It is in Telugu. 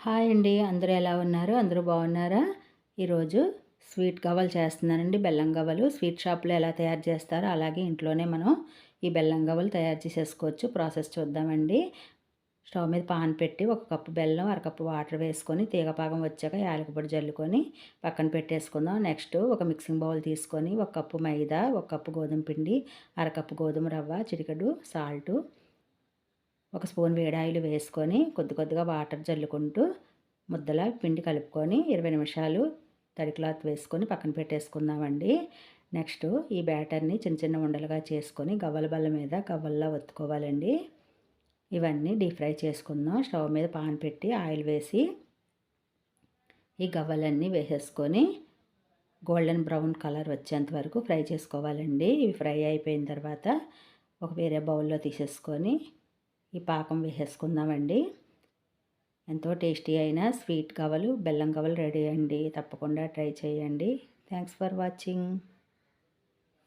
హాయ్ అండి. అందరూ ఎలా ఉన్నారు? అందరూ బాగున్నారా? ఈరోజు స్వీట్ గవ్వలు చేస్తున్నానండి. బెల్లం గవ్వలు. స్వీట్ షాప్లో ఎలా తయారు చేస్తారో అలాగే ఇంట్లోనే మనం ఈ బెల్లం గవ్వలు తయారు చేసేసుకోవచ్చు. ప్రాసెస్ చూద్దామండి. స్టవ్ మీద పాన్ పెట్టి ఒక కప్పు బెల్లం అరకప్పు వాటర్ వేసుకొని తీగపాకం వచ్చాక యాలకపొడి జల్లుకొని పక్కన పెట్టేసుకుందాం. నెక్స్ట్ ఒక మిక్సింగ్ బౌల్ తీసుకొని ఒక కప్పు మైదా ఒక కప్పు గోధుమ పిండి అరకప్పు గోధుమ రవ్వ చిటికెడు సాల్టు ఒక స్పూన్ వేడాయిలు వేసుకొని కొద్ది కొద్దిగా వాటర్ జల్లుకుంటూ ముద్దల పిండి కలుపుకొని ఇరవై నిమిషాలు తడి క్లాత్ వేసుకొని పక్కన పెట్టేసుకుందామండి. నెక్స్ట్ ఈ బ్యాటర్ని చిన్న చిన్న ఉండలుగా చేసుకొని గవ్వల బల్ల మీద గవ్వల్లా ఒత్తుకోవాలండి. ఇవన్నీ డీప్ ఫ్రై చేసుకుందాం. స్టవ్ మీద పాన్ పెట్టి ఆయిల్ వేసి ఈ గవ్వలన్నీ వేసేసుకొని గోల్డెన్ బ్రౌన్ కలర్ వచ్చేంత వరకు ఫ్రై చేసుకోవాలండి. ఇవి ఫ్రై అయిపోయిన తర్వాత ఒక వేరే బౌల్లో తీసేసుకొని ఈ పాకం వేసేసుకుందామండి. ఎంతో టేస్టీ అయిన స్వీట్ కవలు బెల్లం కవలు రెడీ అండి. తప్పకుండా ట్రై చేయండి. Thanks for watching.